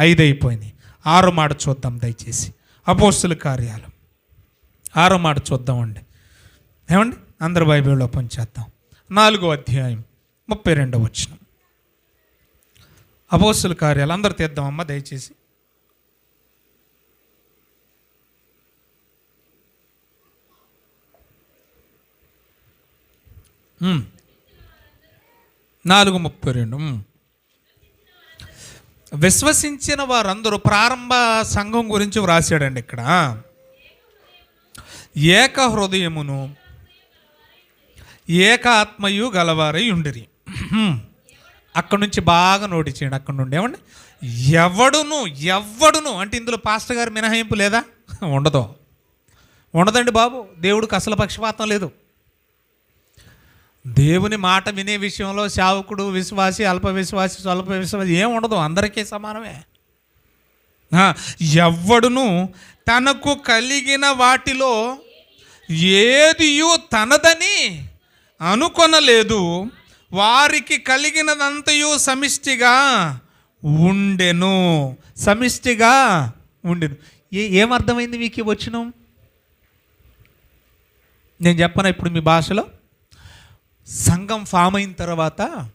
ఐదు అయిపోయింది ఆరు మాట చూద్దాం దయచేసి. అపోస్తుల కార్యాలు. ఆరో మాట చూద్దామండి. ఏమండి? అందరు బైబిల్లో పనిచేద్దాం నాలుగో అధ్యాయం ముప్పై రెండవ వచ్చిన అపోస్తుల కార్యాలు. అందరు తీద్దామమ్మా దయచేసి. నాలుగు ముప్పై రెండు. విశ్వసించిన వారందరూ ప్రారంభ సంఘం గురించి వ్రాసాడండి ఇక్కడ. ఏక హృదయమును ఏక ఆత్మయు గలవారై ఉండిరి. అక్కడి నుంచి బాగా నోటి చేయండి అక్కడి నుండి. ఏమండి? ఎవడును ఎవడును అంటే ఇందులో పాస్టర్ గారి మినహాయింపు లేదా? ఉండదు. ఉండదండి బాబు. దేవుడికి అసలు పక్షపాతం లేదు. దేవుని మాట వినే విషయంలో శావకుడు విశ్వాసి అల్ప విశ్వాసి స్వల్ప విశ్వాసి ఏం ఉండదు అందరికీ సమానమే. ఎవడును తనకు కలిగిన వాటిలో ఏదియు తనదని అనుకొనలేదు. వారికి కలిగినదంతయు సమిష్టిగా ఉండెను. సమిష్టిగా ఉండెను. ఏ ఏమర్థమైంది మీకు వచ్చినం నేను చెప్పను ఇప్పుడు మీ భాషలో? సంఘం ఫామ్ అయిన తర్వాత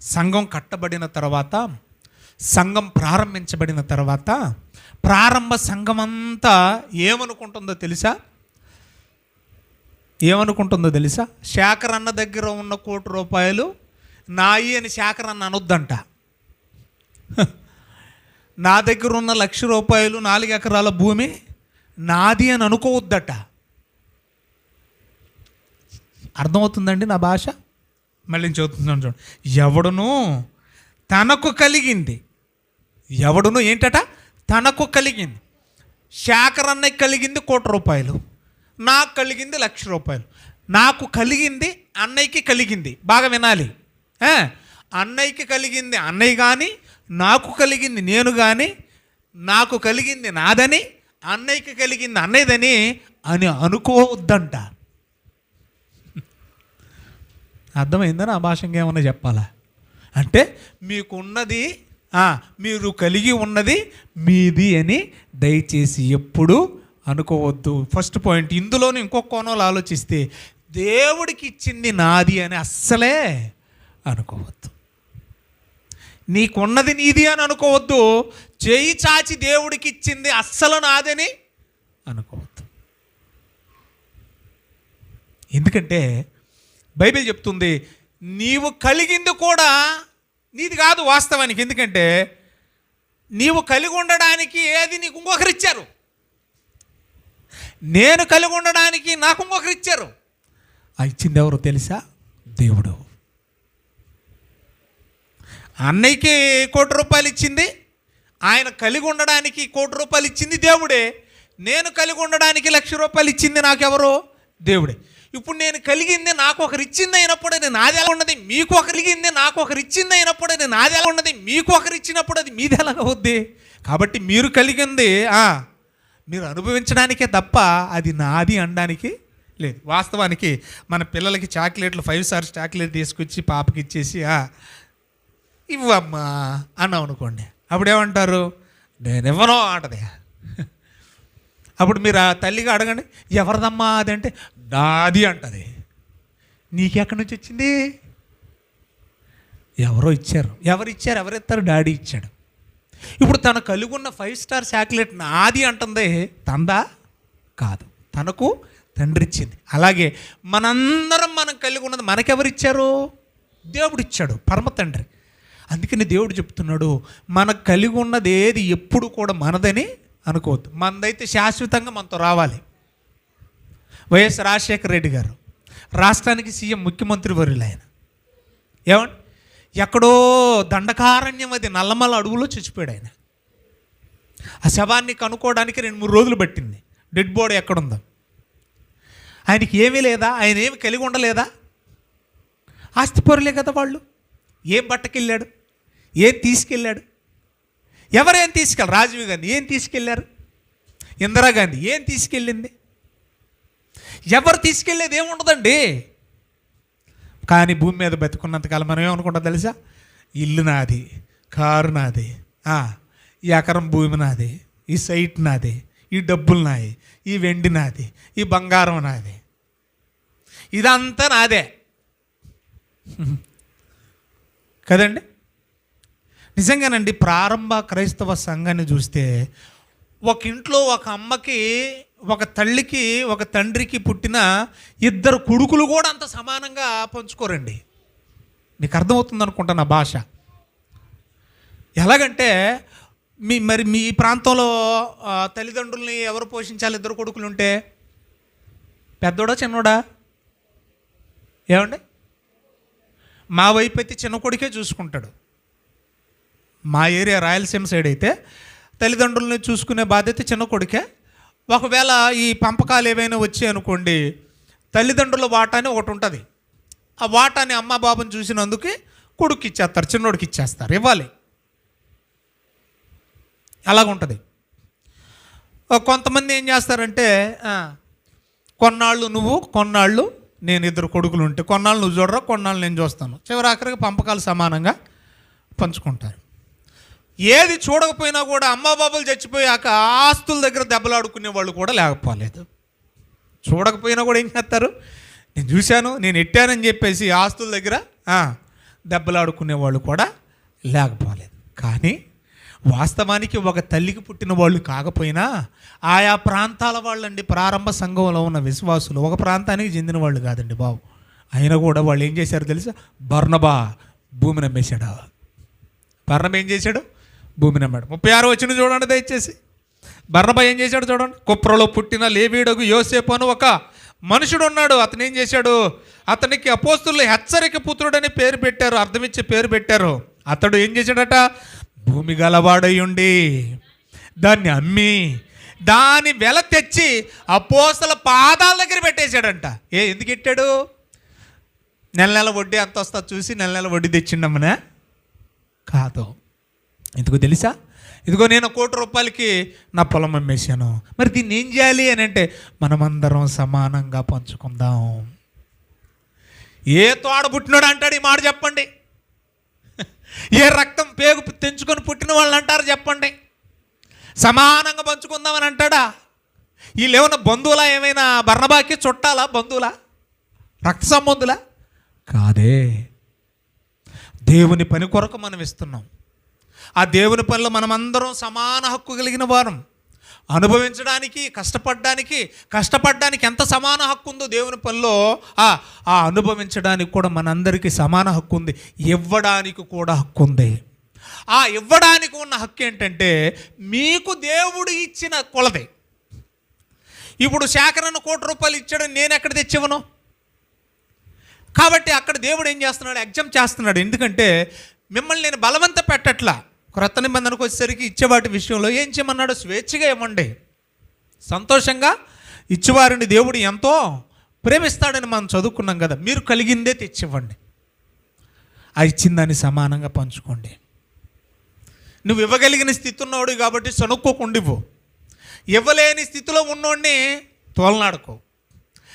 సంఘం కట్టబడిన తర్వాత సంఘం ప్రారంభించబడిన తర్వాత ప్రారంభ సంఘం అంతా ఏమనుకుంటుందో తెలుసా? ఏమనుకుంటుందో తెలుసా? శేఖర్ అన్న దగ్గర ఉన్న కోటి రూపాయలు నాయి అని శేఖర్ అన్న అనొద్దంట. నా దగ్గర ఉన్న లక్ష రూపాయలు నాలుగు ఎకరాల భూమి నాది అని అనుకోవద్దట. అర్థమవుతుందండి నా భాష? మళ్ళీ నేను చదువుతున్నాను చూడండి ఎవడును తనకు కలిగింది. ఎవడును ఏంటట? తనకు కలిగింది. శాఖర్ అన్నయ్య కలిగింది కోటి రూపాయలు. నాకు కలిగింది లక్ష రూపాయలు. నాకు కలిగింది అన్నయ్యకి కలిగింది. బాగా వినాలి. అన్నయ్యకి కలిగింది అన్నయ్య కానీ నాకు కలిగింది నేను కానీ నాకు కలిగింది నాదని అన్నయ్యకి కలిగింది అన్నయ్యదని అని అనుకోవద్దంట. అర్థమైందని ఆ భాష ఇంకేమన్నా చెప్పాలా? అంటే మీకున్నది మీరు కలిగి ఉన్నది మీది అని దయచేసి ఎప్పుడు అనుకోవద్దు. ఫస్ట్ పాయింట్ ఇందులోనే ఇంకొక కోణంలో ఆలోచిస్తే దేవుడికి ఇచ్చింది నాది అని అస్సలే అనుకోవద్దు. నీకున్నది నీది అని అనుకోవద్దు. చేయి చాచి దేవుడికి ఇచ్చింది అస్సలు నాదని అనుకోవద్దు. ఎందుకంటే బైబిల్ చెప్తుంది నీవు కలిగింది కూడా నీది కాదు వాస్తవానికి. ఎందుకంటే నీవు కలిగి ఉండడానికి ఏది నీకు ఇంకొకరు ఇచ్చారు నేను కలిగి ఉండడానికి నాకు ఇంకొకరు ఇచ్చారు ఆ ఇచ్చింది ఎవరు తెలుసా? దేవుడు. అన్నయ్యకి కోటి రూపాయలు ఇచ్చింది ఆయన కలిగి ఉండడానికి కోటి రూపాయలు ఇచ్చింది దేవుడే. నేను కలిగి ఉండడానికి లక్ష రూపాయలు ఇచ్చింది నాకెవరు? దేవుడే. ఇప్పుడు నేను కలిగింది నాకు ఒక ఇచ్చింది అయినప్పుడు అది నాది ఎలా ఉన్నది? మీకు ఒకరిగింది నాకు ఒక ఇచ్చింది అయినప్పుడు అది నాది ఎలా ఉన్నది? మీకు ఒకరు ఇచ్చినప్పుడు అది మీది ఎలా అవుద్ది? కాబట్టి మీరు కలిగింది ఆ, మీరు అనుభవించడానికే తప్ప అది నాది అనడానికి లేదు. వాస్తవానికి మన పిల్లలకి చాక్లెట్లు ఫైవ్ స్టార్స్ చాక్లెట్ తీసుకొచ్చి పాపకి ఇచ్చేసి ఇవ్వమ్మా అన్నాం అనుకోండి. అప్పుడు ఏమంటారు? నేను ఇవ్వను అంటది. అప్పుడు మీరు ఆ తల్లిగా అడగండి ఎవరిదమ్మా? అది అంటే నాది అంటది. నీకెక్కడి నుంచి వచ్చింది? ఎవరో ఇచ్చారు. ఎవరు ఇచ్చారు ఎవరు ఇస్తారు డాడీ ఇచ్చాడు. ఇప్పుడు తను కలిగి ఉన్న ఫైవ్ స్టార్ చాక్లెట్ నాది అంటుంది. తందా? కాదు. తనకు తండ్రి ఇచ్చింది అలాగే మనందరం మనం కలిగి ఉన్నది మనకెవరు ఇచ్చారు దేవుడు ఇచ్చాడు పరమ తండ్రి. అందుకని దేవుడు చెప్తున్నాడు మనకు కలిగి ఉన్నది ఏది ఎప్పుడు కూడా మనదని అనుకోవద్దు. మనదైతే శాశ్వతంగా మనతో రావాలి. వైఎస్ రాజశేఖర రెడ్డి గారు. రాష్ట్రానికి సీఎం ముఖ్యమంత్రి వర్యులు ఆయన ఏమండి? ఎక్కడో దండకారణ్యం అది నల్లమల అడవులో చచ్చిపోయాడు ఆయన ఆ శవాన్ని కనుక్కోవడానికి రెండు మూడు రోజులు పట్టింది. డెడ్ బాడీ ఎక్కడుందో. ఆయనకి ఏమీ లేదా? ఆయన ఏమి కలిగి ఉండలేదా? ఆస్తిపరులే కదా వాళ్ళు. ఏం పట్టకెళ్ళాడు? ఏం తీసుకెళ్ళాడు? ఎవరేం తీసుకెళ్ళారు రాజీవ్ గాంధీ ఏం తీసుకెళ్ళారు? ఇందిరాగాంధీ ఏం తీసుకెళ్ళింది? ఎవరు తీసుకెళ్ళేది ఏముండదండి? కానీ భూమి మీద బతుకున్నంతకాలం మనం ఏమనుకుంటాం తెలుసా? ఇల్లు నాది కారు నాది ఈ ఎకరం భూమి నాది ఈ సైట్ నాది ఈ డబ్బులు నాయి ఈ వెండి నాది ఈ బంగారం నాది. ఇదంతా నాదే. కదండి? నిజంగానండి ప్రారంభ క్రైస్తవ సంఘాన్ని చూస్తే ఒక ఇంట్లో ఒక అమ్మకి ఒక తల్లికి ఒక తండ్రికి పుట్టిన ఇద్దరు కొడుకులు కూడా అంత సమానంగా పంచుకోరండి. మీకు అర్థమవుతుంది అనుకుంటా నా భాష? ఎలాగంటే మీ మరి మీ ప్రాంతంలో తల్లిదండ్రుల్ని ఎవరు పోషించాలి ఇద్దరు కొడుకులు ఉంటే పెద్దోడా చిన్నోడా? ఏమండి? మా వైపు అయితే చిన్న కొడుకే చూసుకుంటాడు. మా ఏరియా రాయలసీమ సైడ్ అయితే తల్లిదండ్రులని చూసుకునే బాధ్యత చిన్న కొడుకే. ఒకవేళ ఈ పంపకాలు ఏవైనా వచ్చాయి అనుకోండి తల్లిదండ్రుల వాటా అని ఒకటి ఉంటుంది. ఆ వాటాని అమ్మ బాబుని చూసినందుకు కొడుకు ఇచ్చేస్తారు చిన్నోడికి ఇచ్చేస్తారు ఇవ్వాలి. అలాగుంటుంది. కొంతమంది ఏం చేస్తారంటే కొన్నాళ్ళు నువ్వు కొన్నాళ్ళు నేను ఇద్దరు కొడుకులు ఉంటే కొన్నాళ్ళు నువ్వు చూడరా కొన్నాళ్ళు నేను చూస్తాను. చివరి ఆఖరికి పంపకాలు సమానంగా పంచుకుంటారు. ఏది చూడకపోయినా కూడా అమ్మ బాబులు చచ్చిపోయాక ఆస్తుల దగ్గర దెబ్బలాడుకునే వాళ్ళు కూడా లేకపోలేదు. చూడకపోయినా కూడా ఏం చేస్తారు? నేను చూశాను నేను ఎట్టానని చెప్పేసి ఆస్తుల దగ్గర దెబ్బలాడుకునే వాళ్ళు కూడా లేకపోలేదు. కానీ వాస్తవానికి ఒక తల్లికి పుట్టిన వాళ్ళు కాకపోయినా ఆయా ప్రాంతాల వాళ్ళండి ప్రారంభ సంఘంలో ఉన్న విశ్వాసులు. ఒక ప్రాంతానికి చెందిన వాళ్ళు కాదండి బాబు. అయినా కూడా వాళ్ళు ఏం చేశారు తెలుసా? బర్ణబా భూమిని అమ్మేశాడు బర్ణబ ఏం చేశాడు? భూమిని అమ్మాడు ముప్పై ఆరు వచ్చిన చూడండి దయచేసి. బర్ణబ ఏం చేశాడు చూడండి? కుప్రలో పుట్టిన లేవీడకు యోసేపు అని ఒక మనుషుడు ఉన్నాడు. అతను ఏం చేశాడు? అతనికి అపోస్తులు హెచ్చరిక పుత్రుడని పేరు పెట్టారు. అర్థమిచ్చే పేరు పెట్టారు. అతడు ఏం చేశాడట? భూమి గలవాడై ఉండి దాన్ని అమ్మి దాని వెల తెచ్చి అపోస్తల పాదాల దగ్గర పెట్టేశాడంట. ఏ ఎందుకు ఇట్టాడు నెల నెల వడ్డీ ఎంత వస్తా చూసి నెల నెల వడ్డీ తెచ్చిండమ్మనే కాదు. ఎందుకు తెలుసా? ఇదిగో నేను కోటి రూపాయలకి నా పొలం అమ్మేశాను. మరి దీన్ని ఏం చేయాలి అని అంటే మనమందరం సమానంగా పంచుకుందాం. ఏ తోడ పుట్టినాడు అంటాడు ఈ మాట చెప్పండి. ఏ రక్తం పేగు తెంచుకొని పుట్టిన వాళ్ళు అంటారు చెప్పండి. సమానంగా పంచుకుందామని అంటాడా? వీళ్ళు ఏమైనా బంధువులా ఏమైనా బర్ణబాకి చుట్టాలా బంధువులా? రక్త సంబంధులా? కాదే. దేవుని పని కొరకు మనం ఇస్తున్నాం. ఆ దేవుని పనులు మనమందరం సమాన హక్కు కలిగిన వారం. అనుభవించడానికి కష్టపడడానికి కష్టపడడానికి ఎంత సమాన హక్కు ఉందో దేవుని పనిలో ఆ ఆ అనుభవించడానికి కూడా మనందరికీ సమాన హక్కు ఉంది. ఇవ్వడానికి కూడా హక్కు ఉంది. ఆ ఇవ్వడానికి ఉన్న హక్కు ఏంటంటే మీకు దేవుడు ఇచ్చిన కొలది. ఇప్పుడు శాఖరన్న కోటి రూపాయలు ఇచ్చాడని నేను ఎక్కడ తెచ్చివ్వను? కాబట్టి అక్కడ దేవుడు ఏం చేస్తున్నాడు? ఎగ్జామ్ చేస్తున్నాడు. ఎందుకంటే మిమ్మల్ని నేను బలవంత పెట్టట్లా. క్రొత్త నిబంధనకు వచ్చేసరికి ఇచ్చేవాటి విషయంలో ఏం చేయమన్నాడు? స్వేచ్ఛగా ఇవ్వండి. సంతోషంగా ఇచ్చేవారిని దేవుడు ఎంతో ప్రేమిస్తాడని మనం చదువుకున్నాం కదా మీరు కలిగిందే తెచ్చివ్వండి. ఆ ఇచ్చిన దాన్ని సమానంగా పంచుకోండి. నువ్వు ఇవ్వగలిగిన స్థితి ఉన్నవాడు కాబట్టి సనుక్కోకుండా ఇవ్వలేని స్థితిలో ఉన్నోడిని తోలనాడుకో.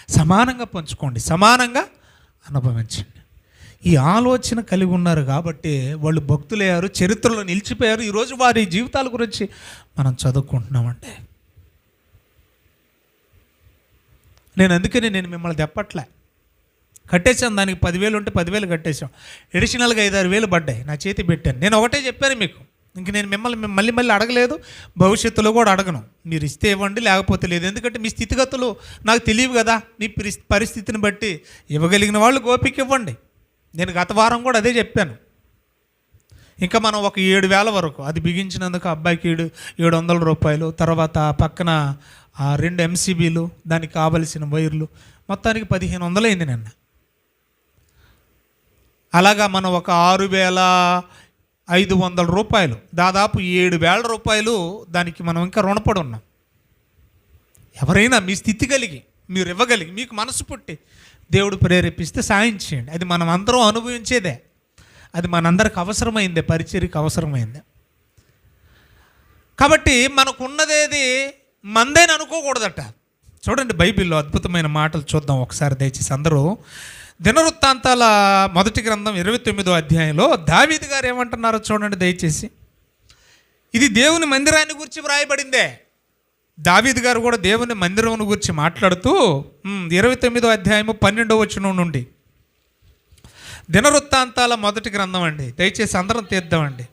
సమానంగా పంచుకోండి సమానంగా అనుభవించండి. ఈ ఆలోచన కలిగి ఉన్నారు కాబట్టి వాళ్ళు భక్తులయ్యారు చరిత్రలో నిలిచిపోయారు. ఈరోజు వారి జీవితాల గురించి మనం చదువుకుంటున్నామంటే నేను అందుకని నేను మిమ్మల్ని తెప్పట్లే. కట్టేశాను దానికి పదివేలు ఉంటే పదివేలు కట్టేశాం. ఎడిషనల్గా ఐదారు వేలు పడ్డాయి. నా చేతి పెట్టాను. నేను ఒకటే చెప్పాను మీకు. ఇంక నేను మిమ్మల్ని మళ్ళీ మళ్ళీ అడగలేదు. భవిష్యత్తులో కూడా అడగను. మీరు ఇస్తే ఇవ్వండి లేకపోతే లేదు. ఎందుకంటే మీ స్థితిగతులు నాకు తెలియవు కదా. మీ పరిస్థితిని బట్టి ఇవ్వగలిగిన వాళ్ళు గోపిక ఇవ్వండి. నేను గత వారం కూడా అదే చెప్పాను. ఇంకా మనం ఒక ఏడు వేల వరకు అది బిగించినందుకు అబ్బాయికి ఏడు ఏడు వందల రూపాయలు తర్వాత పక్కన ఆ రెండు ఎంసీబీలు దానికి కావలసిన వైర్లు మొత్తానికి పదిహేను వందలు అయింది నిన్న. అలాగా మనం ఒక ఆరు వేల ఐదు వందల రూపాయలు దాదాపు ఏడు వేల రూపాయలు దానికి మనం ఇంకా రుణపడి ఉన్నాం. ఎవరైనా మీ స్థితి కలిగి మీరు ఇవ్వగలిగి మీకు మనసు పుట్టి దేవుడు ప్రేరేపిస్తే సాయం చేయండి. అది మనం అందరం అనుభవించేదే. అది మనందరికి అవసరమైందే పరిచర్కి అవసరమైందే. కాబట్టి మనకున్నదేది మందేని అనుకోకూడదట. చూడండి బైబిల్లో అద్భుతమైన మాటలు చూద్దాం ఒకసారి దయచేసి అందరూ. దినవృత్తాంతాల మొదటి గ్రంథం ఇరవై తొమ్మిదో అధ్యాయంలో దావీది గారు ఏమంటున్నారో చూడండి దయచేసి. ఇది దేవుని మందిరాన్ని గురించి వ్రాయబడిందే. దావీద్ గారు కూడా దేవుని మందిరం గురించి మాట్లాడుతూ ఇరవై తొమ్మిదో అధ్యాయము పన్నెండో వచనం నుండి. దినవృత్తాంతాల మొదటి గ్రంథం అండి. దయచేసి అందరం తీద్దామండి.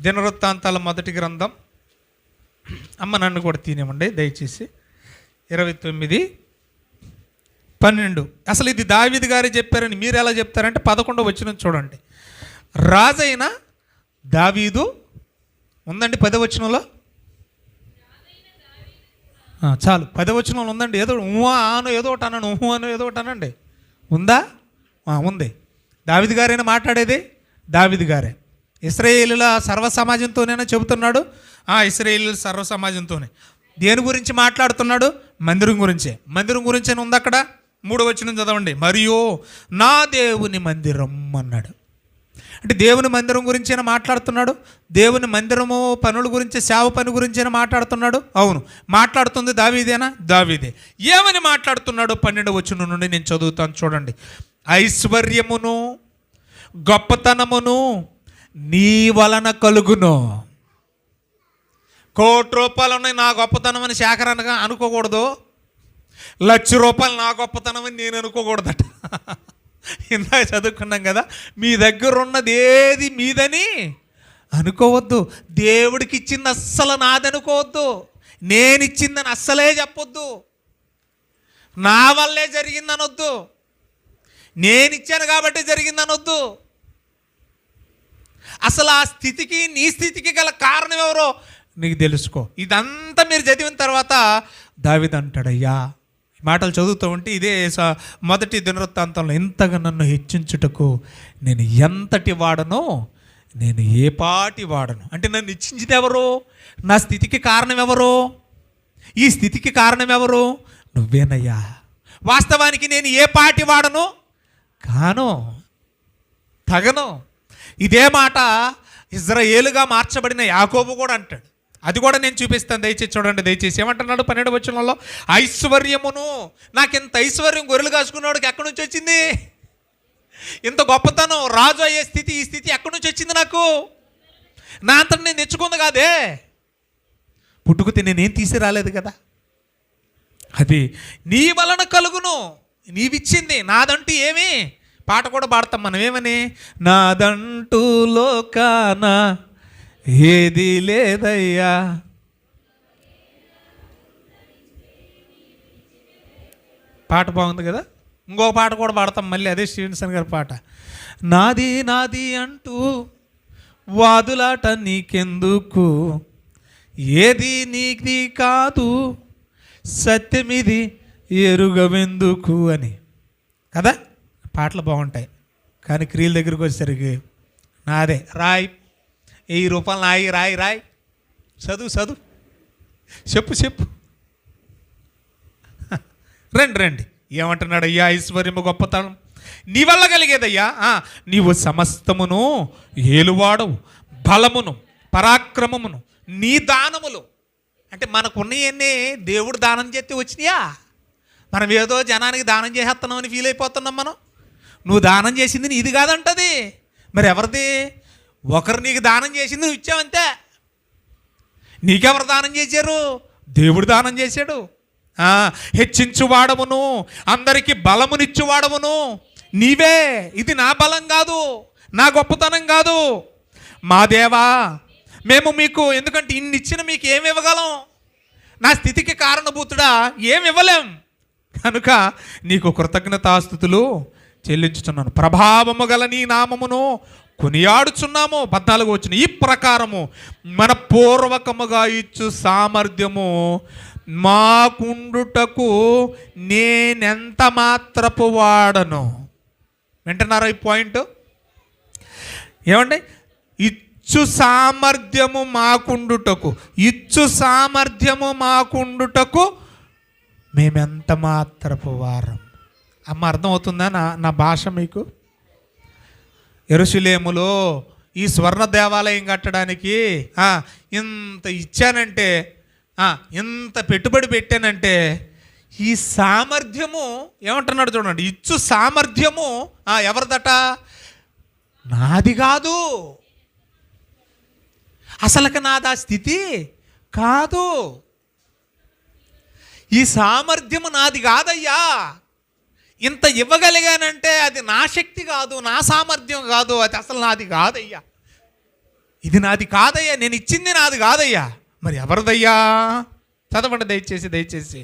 దినవృత్తాంతాల మొదటి గ్రంథం. అమ్మ నన్ను కూడా తినేమండి దయచేసి. ఇరవై తొమ్మిది పన్నెండు. అసలు ఇది దావీద్ గారు చెప్పారని మీరు ఎలా చెప్తారంటే పదకొండో వచ్చిన చూడండి. రాజైన దావీదు ఉందండి పదవచనంలో చాలు. పదవచనంలో ఉందండి. ఏదో ఊహ ఆను ఏదో ఒకటి అన్నాను. ఊహు అను ఏదో ఒకటి అనండి ఉందా? ఉంది. దావిది గారేనా మాట్లాడేది? దావిది గారే. ఇస్రాయేలుల సర్వ సమాజంతోనేనా చెబుతున్నాడు? ఆ ఇస్రాయేలు సర్వ సమాజంతోనే దేని గురించి మాట్లాడుతున్నాడు? మందిరం గురించే. మందిరం గురించే ఉంది అక్కడ మూడు వచ్చిన చదవండి. మరియు నా దేవుని మందిరం అన్నాడు. అంటే దేవుని మందిరం గురించైనా మాట్లాడుతున్నాడు? దేవుని మందిరము పనుల గురించి సేవ పని గురించైనా మాట్లాడుతున్నాడు? అవును. మాట్లాడుతుంది దావీదేనా? దావీదే. ఏమని మాట్లాడుతున్నాడు పన్నెండు వచ్చిన నుండి నేను చదువుతాను చూడండి. ఐశ్వర్యమును గొప్పతనమును నీ వలన కలుగును. కోటి రూపాయలు ఉన్నాయి నా గొప్పతనం అని శేఖర్ అనగా అనుకోకూడదు. లక్ష రూపాయలు నా గొప్పతనం అని నేను అనుకోకూడదట. ఇందాక చదువుకున్నాం కదా మీ దగ్గర ఉన్నది ఏది మీదని అనుకోవద్దు. దేవుడికి ఇచ్చింది అస్సలు నాదనుకోవద్దు నేనిచ్చిందని అస్సలే చెప్పొద్దు. నా వల్లే జరిగిందనొద్దు. నేను ఇచ్చాను కాబట్టి జరిగిందనొద్దు. అసలు ఆ స్థితికి నీ స్థితికి గల కారణం ఎవరో నీకు తెలుసుకో. ఇదంతా మీరు చదివిన తర్వాత దావిదంటాడయ్యా మాటలు చదువుతూ ఉంటే ఇదే మొదటి దినవృత్తాంతంలో ఇంతగా నన్ను హెచ్చించుటకు నేను ఎంతటి వాడనో నేను ఏ పాటి వాడను. అంటే నన్ను హెచ్చించింది ఎవరు? నా స్థితికి కారణం ఎవరు? ఈ స్థితికి కారణం ఎవరు? నువ్వేనయ్యా. వాస్తవానికి నేను ఏ పాటి వాడను? కాను తగను. ఇదే మాట ఇజ్రాయేలుగా మార్చబడిన యాకోబు కూడా అంటాడు. అది కూడా నేను చూపిస్తాను దయచేసి చూడండి దయచేసి. ఏమంటున్నాడు పన్నెండు వచనంలో? ఐశ్వర్యమును. నాకు ఇంత ఐశ్వర్యం గొర్రెలు కాసుకున్నవాడికి ఎక్కడి నుంచి వచ్చింది? ఇంత గొప్పతనం రాజు అయ్యే స్థితి ఈ స్థితి ఎక్కడి నుంచి వచ్చింది నాకు? నా అంతటి నేను తెచ్చుకుంది కాదే. పుట్టుకుతే నేనేం తీసి రాలేదు కదా. అది నీ వలన కలుగును. నీవిచ్చింది. నాదంటూ ఏమి? పాట కూడా పాడతాం మనం ఏమని నాదంటూ లోకానా ఏది లేదయ్యా. పాట బాగుంది కదా? ఇంకో పాట కూడా పాడతాం మళ్ళీ అదే స్టీవెన్సన్ గారి పాట. నాది నాది అంటూ వాదులాట నీకెందుకు? ఏది నీది కాదు సత్యమిది ఎరుగవెందుకు అని. కదా? పాటలు బాగుంటాయి. కానీ క్రియల దగ్గరికి వచ్చేసరికి నాదే. రాయ్. ఈ రూపంలో నాయి రాయి రాయి. చదువు చదువు. చెప్పు చెప్పు. రండి రండి. ఏమంటున్నాడు అయ్యా ఐశ్వర్యము గొప్పతనం. నీ వల్ల కలిగేదయ్యా? నీవు సమస్తమును ఏలువాడవు బలమును పరాక్రమమును నీ దానములు. అంటే మనకున్నయన్నీ దేవుడు దానం చేస్తే వచ్చినాయా? మనం ఏదో జనానికి దానం చేసేస్తున్నామని ఫీల్ అయిపోతున్నాం మనం. నువ్వు దానం చేసింది నీది కాదంటది. మరి ఎవరిది? ఒకరు నీకు దానం చేసింది నువ్వు ఇచ్చావంతే. నీకెవరు దానం చేశారు? దేవుడు దానం చేశాడు. హెచ్చించువాడమును అందరికీ బలమునిచ్చువాడమును. నీవే ఇది నా బలం కాదు నా గొప్పతనం కాదు. మా దేవా మేము మీకు ఎందుకంటే ఇన్ని ఇచ్చిన మీకు ఏమి ఇవ్వగలం? నా స్థితికి కారణభూతుడా ఏమి ఇవ్వలేం. కనుక నీకు కృతజ్ఞతాస్థుతులు చెల్లించుతున్నాను ప్రభావము గల నీ నామమును కొనియాడుచున్నాము పద్నాలుగు వచ్చిన ఈ ప్రకారము మన పూర్వకముగా ఇచ్చు సామర్థ్యము మాకుండుటకు నేనెంత మాత్రపు వాడను. వింటున్నారా ఈ పాయింట్? ఏమండి? ఇచ్చు సామర్థ్యము మాకుండుటకు ఇచ్చు సామర్థ్యము మాకుండుటకు మేమెంత మాత్రపు వారం. అమ్మ అర్థమవుతుందా నా నా భాష మీకు? ఎరుసలేములో ఈ స్వర్ణ దేవాలయం కట్టడానికి ఇంత ఇచ్చానంటే ఇంత పెట్టుబడి పెట్టానంటే ఈ సామర్థ్యము ఏమంటున్నాడు చూడండి ఇచ్చు సామర్థ్యము ఎవరిదట? నాది కాదు. అసలుకి నాది ఆ స్థితి? కాదు. ఈ సామర్థ్యము నాది కాదయ్యా. ఇంత ఇవ్వగలిగానంటే అది నా శక్తి కాదు నా సామర్థ్యం కాదు అది అసలు నాది కాదయ్యా. ఇది నాది కాదయ్యా నేను ఇచ్చింది నాది కాదయ్యా. మరి ఎవరిదయ్యా? చదవండి దయచేసి దయచేసి.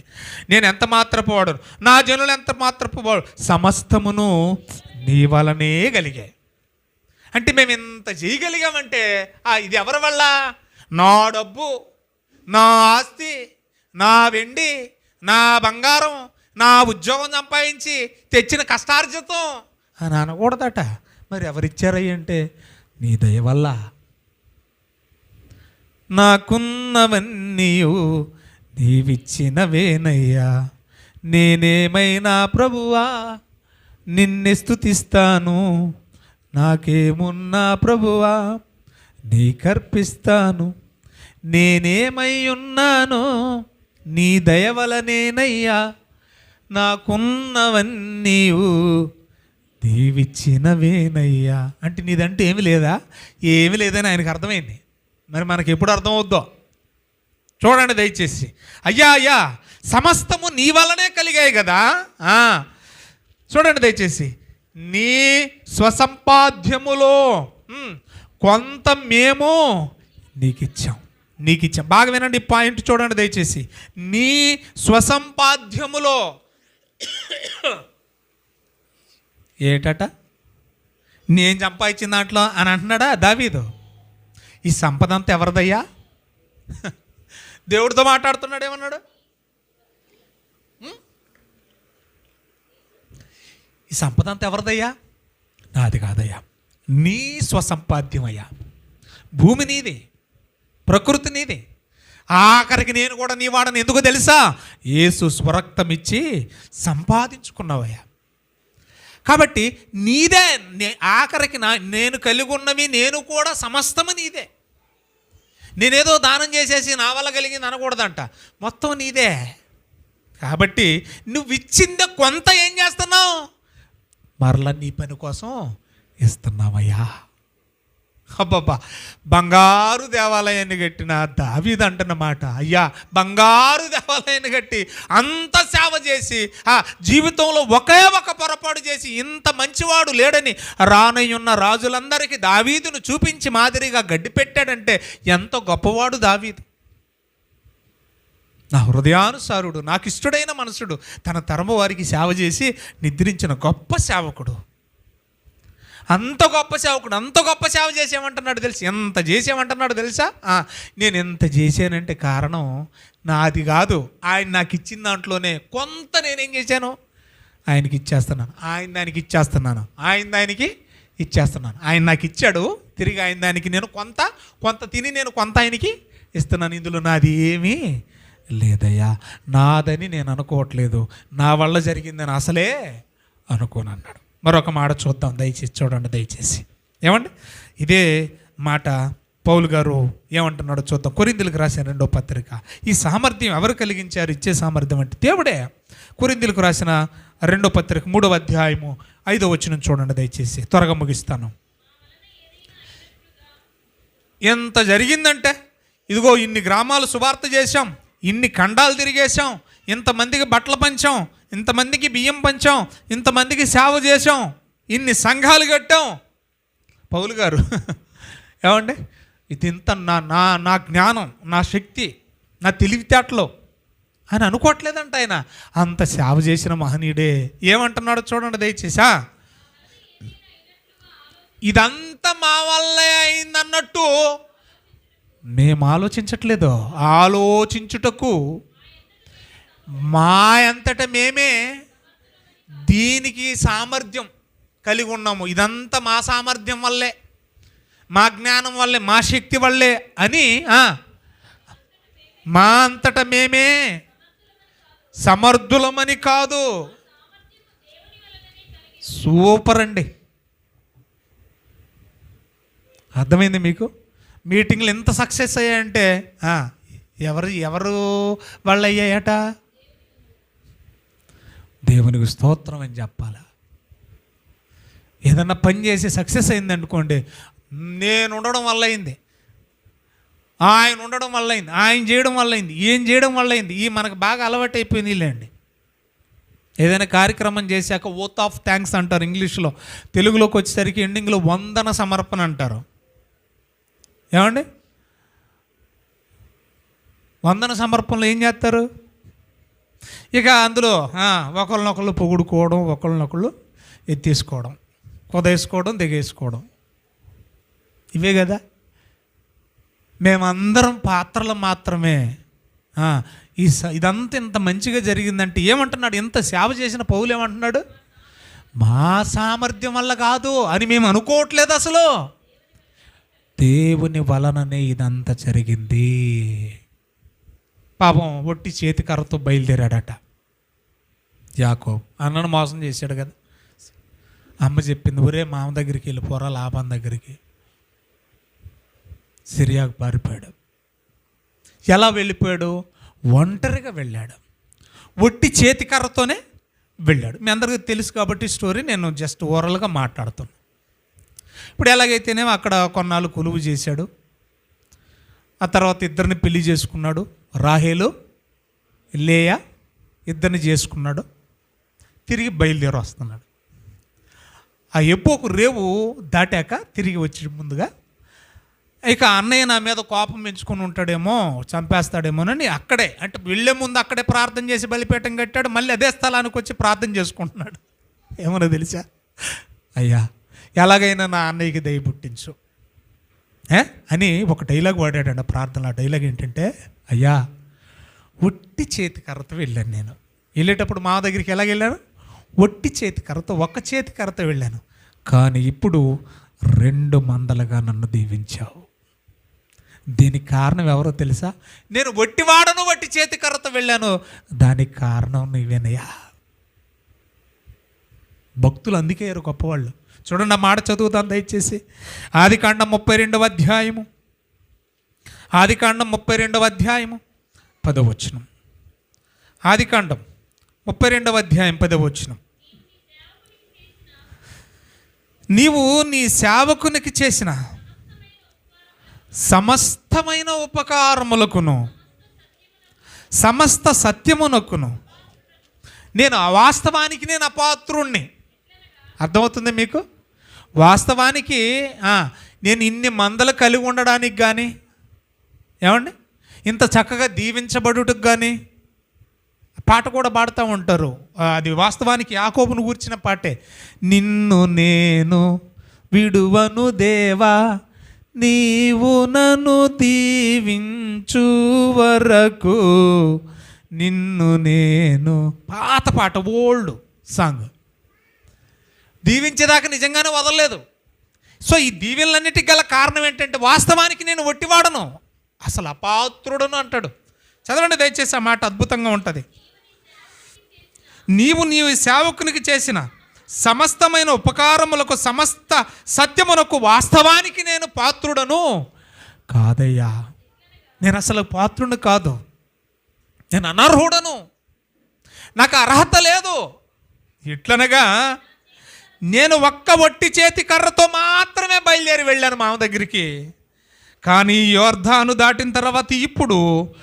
నేను ఎంత మాత్రపు వాడు? నా జనులు ఎంత మాత్రపు వాడు? సమస్తమును నీ వలనే కలిగాయి అంటే మేము ఇంత చేయగలిగామంటే ఆ, ఇది ఎవరి వల్ల? నా డబ్బు నా ఆస్తి నా వెండి నా బంగారం నా ఉద్యోగం సంపాదించి తెచ్చిన కష్టార్జితం. అని అనకూడదట. మరి ఎవరిచ్చారయ్య అంటే నీ దయ వల్ల. నాకున్నవన్నీ నీవిచ్చినవేనయ్యా. నేనేమైనా ప్రభువా? నిన్నే స్థుతిస్తాను నాకేమున్నా ప్రభువా? నీకర్పిస్తాను. నేనేమై ఉన్నానో నీ దయ నాకున్నవన్నీవు దేవిచ్చినవేనయ్యా అంటే నీదంటే ఏమి లేదా? ఏమి లేదని ఆయనకు అర్థమైంది. మరి మనకి ఎప్పుడు అర్థమవుద్దో? చూడండి దయచేసి. అయ్యా అయ్యా సమస్తము నీ వలనే కలిగాయి కదా? చూడండి దయచేసి. నీ స్వసంపాద్యములో కొంత మేము నీకు ఇచ్చాం నీకు ఇచ్చాం బాగా వినండి పాయింట్ చూడండి దయచేసి. నీ స్వసంపాద్యములో ఏటట? నేను సంపాదించిన దాంట్లో అని అంటున్నాడా దావీదు? ఈ సంపద అంతా ఎవరిదయ్యా? దేవుడితో మాట్లాడుతున్నాడు ఏమన్నాడు? ఈ సంపద అంతా ఎవరిదయ్యా? నాది కాదయ్యా. నీ స్వసంపాద్యమయ్యా భూమి నీది. ప్రకృతి నీది. ఆఖరికి నేను కూడా నీ వాడని ఎందుకు తెలుసా? ఏసు స్వరక్తం ఇచ్చి సంపాదించుకున్నావయ్యా. కాబట్టి నీదే నే- ఆఖరికి నా నేను కలిగి ఉన్నవి నేను కూడా సమస్తము నీదే. నేనేదో దానం చేసేసి నా వల్ల కలిగింది అనకూడదంట. మొత్తం నీదే. కాబట్టి నువ్వు ఇచ్చిందే కొంత ఏం చేస్తున్నావు? మరలా నీ పని కోసం ఇస్తున్నావయ్యా. అబ్బబ్బా. బంగారు దేవాలయాన్ని కట్టిన దావీద్ అంటున్నమాట అయ్యా బంగారు దేవాలయాన్ని కట్టి అంత సేవ చేసి ఆ జీవితంలో ఒకే ఒక పొరపాటు చేసి ఇంత మంచివాడు లేడని రానయ్యున్న రాజులందరికీ దావీదును చూపించి మాదిరిగా గడ్డి పెట్టాడంటే ఎంత గొప్పవాడు దావీదు. నా హృదయానుసారుడు నాకు ఇష్టడైన మనసుడు తన తరమ వారికి సేవ చేసి నిద్రించిన గొప్ప సేవకుడు. అంత గొప్ప సేవకుడు అంత గొప్ప సేవ చేసేమంటున్నాడు తెలుసు? ఎంత చేసేమంటున్నాడు తెలుసా? నేను ఎంత చేశానంటే కారణం నాది కాదు. ఆయన నాకు ఇచ్చిన దాంట్లోనే కొంత నేనేం చేశాను? ఆయనకి ఇచ్చేస్తున్నాను. ఆయన దానికి ఇచ్చేస్తున్నాను. ఆయన దానికి ఇచ్చేస్తున్నాను. ఆయన నాకు ఇచ్చాడు తిరిగి ఆయన దానికి నేను కొంత కొంత తిని నేను కొంత ఆయనకి ఇస్తున్నాను. ఇందులో నాది ఏమీ లేదయ్యా. నాదని నేను అనుకోవట్లేదు. నా వల్ల జరిగిందని అసలే అనుకోనన్నాడు. మరొక మాట చూద్దాం దయచేసి చూడండి దయచేసి. ఏమండి? ఇదే మాట పౌలు గారు ఏమంటున్నాడో చూద్దాం. కొరిందులకు రాసిన రెండో పత్రిక. ఈ సామర్థ్యం ఎవరు కలిగించారు? ఇచ్చే సామర్థ్యం అంటే దేవుడే. కొరిందులకు రాసిన రెండో పత్రిక మూడవ అధ్యాయము ఐదో వచ్చిన చూడండి దయచేసి. త్వరగా ముగిస్తాను. ఎంత జరిగిందంటే ఇదిగో ఇన్ని గ్రామాలు సువార్త చేశాం ఇన్ని ఖండాలు తిరిగేశాం ఇంతమందికి బట్టలు పంచాం ఇంతమందికి బియ్యం పంచాం ఇంతమందికి సేవ చేసాం ఇన్ని సంఘాలు కట్టాం. పౌలు గారు ఏమండి? ఇది ఇంత నా నా నా జ్ఞానం నా శక్తి నా తెలివితేటలో అని అనుకోవట్లేదంట ఆయన. అంత సేవ చేసిన మహనీయుడే ఏమంటున్నాడో చూడండి దయచేసా. ఇదంతా మా వల్లే అయిందన్నట్టు మేము ఆలోచించట్లేదు. ఆలోచించుటకు మా అంతట మేమే దీనికి సామర్థ్యం కలిగి ఉన్నాము. ఇదంతా మా సామర్థ్యం వల్లే మా జ్ఞానం వల్లే మా శక్తి వల్లే అని మా అంతట మేమే సమర్థులమని కాదు సూపర్ అండి అర్థమైంది మీకు? మీటింగ్లు ఎంత సక్సెస్ అయ్యాయంటే ఎవరు ఎవరు వాళ్ళు అయ్యాయట దేవునికి స్తోత్రం అని చెప్పాలా? ఏదన్నా పని చేసి సక్సెస్ అయింది అనుకోండి నేను ఉండడం వల్ల అయింది. ఆయన ఉండడం వల్ల అయింది ఆయన చేయడం వల్ల అయింది ఏం చేయడం వల్ల అయింది ఈ మనకు బాగా అలవాటు అయిపోయింది లేండి ఏదైనా కార్యక్రమం చేశాక ఓత్ ఆఫ్ థ్యాంక్స్ అంటారు ఇంగ్లీష్లో తెలుగులోకి వచ్చేసరికి ఎండింగ్లో వందన సమర్పణ అంటారు. ఏమండి? వందన సమర్పణలో ఏం చేస్తారు? ఇక అందులో ఒకళ్ళనొకళ్ళు పొగుడుకోవడం ఒకళ్ళనొకళ్ళు ఎత్తేసుకోవడం కుదేసుకోవడం దిగేసుకోవడం. ఇవే కదా. మేమందరం పాత్రలు మాత్రమే. ఈ ఇదంతా ఇంత మంచిగా జరిగిందంటే ఏమంటున్నాడు? ఇంత సేవ చేసిన పౌలు ఏమంటున్నాడు? మా సామర్థ్యం వల్ల కాదు అని మేము అనుకోవట్లేదు అసలు. దేవుని వలననే ఇదంతా జరిగింది. పాపం ఒట్టి చేతి కర్రతో బయలుదేరాడట. యాకో అన్నను మోసం చేశాడు కదా. అమ్మ చెప్పింది ఒరే మామ దగ్గరికి వెళ్ళిపోరా లాభం దగ్గరికి. సిరియాకు పారిపోయాడు. ఎలా వెళ్ళిపోయాడు? ఒంటరిగా వెళ్ళాడు. ఒట్టి చేతి కర్రతోనే వెళ్ళాడు. మీ అందరికీ తెలుసు కాబట్టి స్టోరీ నేను జస్ట్ ఓవరాల్గా మాట్లాడుతున్నాను ఇప్పుడు ఎలాగైతేనేమో అక్కడ కొన్నాళ్ళు కొలువు చేశాడు. ఆ తర్వాత ఇద్దరిని పెళ్ళి చేసుకున్నాడు. రాహేలు లేయా ఇద్దరిని చేసుకున్నాడు. తిరిగి బయలుదేరి వస్తున్నాడు ఆ ఎప్పోకు రేవు దాటాక తిరిగి వచ్చి ముందుగా ఇక అన్నయ్య నా మీద కోపం పెంచుకొని ఉంటాడేమో చంపేస్తాడేమోనని అక్కడే అంటే వెళ్ళే ముందు అక్కడే ప్రార్థన చేసి బలిపీఠం కట్టాడు మళ్ళీ అదే స్థలానికి వచ్చి ప్రార్థన చేసుకుంటున్నాడు. ఏమన్నా తెలుసా? అయ్యా ఎలాగైనా నా అన్నయ్యకి దయ పుట్టించు. ఏ? అని ఒక డైలాగ్ వాడాడంట ప్రార్థన ఆ డైలాగ్ ఏంటంటే అయ్యా ఉట్టి చేతి కర్రతో వెళ్ళాను నేను. వెళ్ళేటప్పుడు మా దగ్గరికి ఎలాగ వెళ్ళాను ఒట్టి చేతి కర్రతో ఒక చేతి కర్రతో వెళ్ళాను. కానీ ఇప్పుడు రెండు మందలుగా నన్ను దీవించావు. దీనికి కారణం ఎవరో తెలుసా? నేను వట్టివాడను వట్టి చేతి కర్రతో వెళ్ళాను. దానికి కారణం నీవేనయ్యా. భక్తులు అందుకే ఎరు గొప్పవాళ్ళు. చూడండి ఆ మాట చదువుతాను దయచేసి. ఆది కాండం ముప్పై రెండవ అధ్యాయము. ఆది కాండం ముప్పై రెండవ అధ్యాయము. పదవచనం. ఆది కాండం ముప్పై రెండవ అధ్యాయం పదవచ్చును నీవు నీ సేవకునికి చేసిన సమస్తమైన ఉపకారములకును సమస్త సత్యమునకును నేను వాస్తవానికి నేను అపాత్రుణ్ణి. అర్థమవుతుంది మీకు? వాస్తవానికి నేను ఇన్ని మందలు కలిగి ఉండడానికి కానీ ఏమండి? ఇంత చక్కగా దీవించబడుటకు కానీ పాట కూడా పాడుతూ ఉంటారు. అది వాస్తవానికి యాకోబును కూర్చిన పాటే. నిన్ను నేను విడువను దేవా నీవు నన్ను దీవించు వరకు నిన్ను నేను పాత పాట ఓల్డ్ సాంగ్. దీవించేదాకా నిజంగానే వదలలేదు. సో ఈ దీవెనలన్నిటికి గల కారణం ఏంటంటే వాస్తవానికి నేను ఒట్టివాడను. అసలు అపాత్రుడను అంటాడు. చదవండి దయచేసి ఆ మాట అద్భుతంగా ఉంటుంది. నీవు నీవు సేవకునికి చేసిన సమస్తమైన ఉపకారములకు సమస్త సత్యమునకు వాస్తవానికి నేను పాత్రుడను. కాదయ్యా నేను అసలు పాత్రుడు కాదు. నేను అనర్హుడను. నాకు అర్హత లేదు. ఇట్లనగా నేను ఒక్క ఒట్టి చేతి కర్రతో మాత్రమే బయలుదేరి వెళ్ళాను మామ దగ్గరికి. కానీ యోర్ధాను దాటిన తర్వాత ఇప్పుడు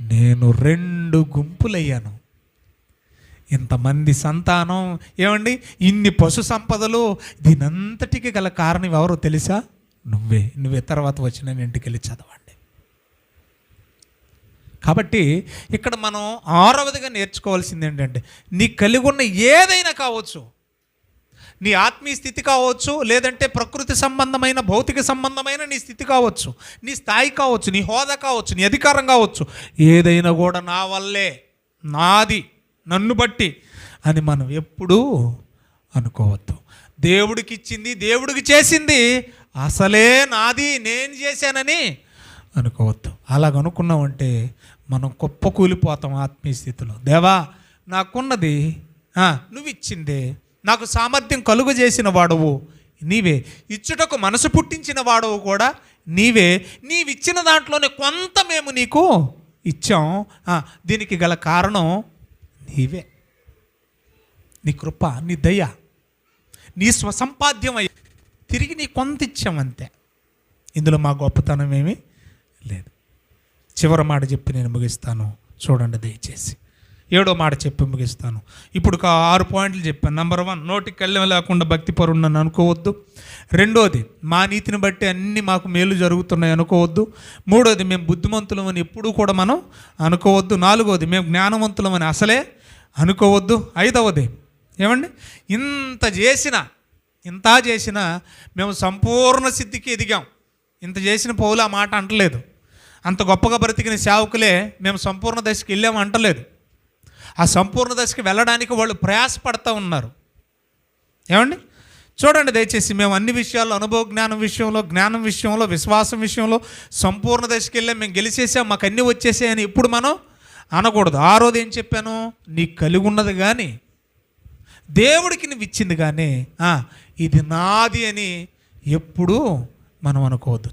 నేను రెండు గుంపులయ్యాను. ఇంతమంది సంతానం ఏమండి? ఇన్ని పశు సంపదలు దీనంతటికి గల కారణం ఎవరో తెలుసా? నువ్వే. నువ్వే. తర్వాత వచ్చిన ఇంటికి వెళ్ళి చదవండి. కాబట్టి ఇక్కడ మనం ఆరవదిగా నేర్చుకోవాల్సింది ఏంటంటే నీ కలిగి ఉన్న ఏదైనా కావచ్చు నీ ఆత్మీయ స్థితి కావచ్చు లేదంటే ప్రకృతి సంబంధమైన భౌతిక సంబంధమైన నీ స్థితి కావచ్చు నీ స్థాయి కావచ్చు నీ హోదా కావచ్చు నీ అధికారం కావచ్చు ఏదైనా కూడా నా వల్లే నాది. నన్ను బట్టి అని మనం ఎప్పుడూ అనుకోవద్దు. దేవుడికి ఇచ్చింది దేవుడికి చేసింది అసలే నాది నేను చేశానని అనుకోవద్దు. అలాగ అనుకున్నామంటే మనం కుప్ప కూలిపోతాం ఆత్మీయ స్థితిలో. దేవా నాకున్నది నువ్వు ఇచ్చిందే నాకు సామర్థ్యం కలుగు చేసిన వాడవు నీవే. ఇచ్చుటకు మనసు పుట్టించిన వాడవు కూడా నీవే. నీవిచ్చిన దాంట్లోనే కొంత మేము నీకు ఇచ్చాం. దీనికి గల కారణం ఇవే నీ కృప నీ దయ నీ స్వసంపాద్యం అయ్యి. తిరిగి నీ కొంత ఇచ్చాం అంతే ఇందులో మా గొప్పతనం ఏమీ లేదు. చివరి మాట చెప్పి నేను ముగిస్తాను. చూడండి దయచేసి. ఏడో మాట చెప్పి ముగిస్తాను. ఇప్పుడు ఒక ఆరు పాయింట్లు చెప్పాను నెంబర్ వన్ నోటికి కళ్ళెం లేకుండా భక్తి పరున్నాను అనుకోవద్దు. రెండోది మా నీతిని బట్టి అన్ని మాకు మేలు జరుగుతున్నాయి అనుకోవద్దు. మూడోది మేము బుద్ధిమంతులమని ఎప్పుడూ కూడా మనం అనుకోవద్దు. నాలుగోది మేము జ్ఞానవంతులమని అసలే అనుకోవద్దు. ఐదవది ఏమండి? ఇంత చేసిన ఇంత చేసిన మేము సంపూర్ణ సిద్ధికి ఎదిగాం. ఇంత చేసిన పౌలు ఆ మాట అంటలేదు. అంత గొప్పగా బ్రతికిన సేవకులే మేము సంపూర్ణ దశకి వెళ్ళాము అంటలేదు. ఆ సంపూర్ణ దశకి వెళ్ళడానికి వాళ్ళు ప్రయాసపడతా ఉన్నారు. ఏమండి? చూడండి దయచేసి మేము అన్ని విషయాల్లో అనుభవ జ్ఞానం విషయంలో జ్ఞానం విషయంలో విశ్వాసం విషయంలో సంపూర్ణ దశకి వెళ్ళాం మేము గెలిచేసాం మాకు అన్నీ వచ్చేసాయని ఇప్పుడు మనం అనకూడదు. ఆ రోజు ఏం చెప్పాను? నీకు కలిగి ఉన్నది కానీ దేవుడికి నువ్వు ఇచ్చింది కానీ ఇది నాది అని ఎప్పుడూ మనం అనుకోవద్దు.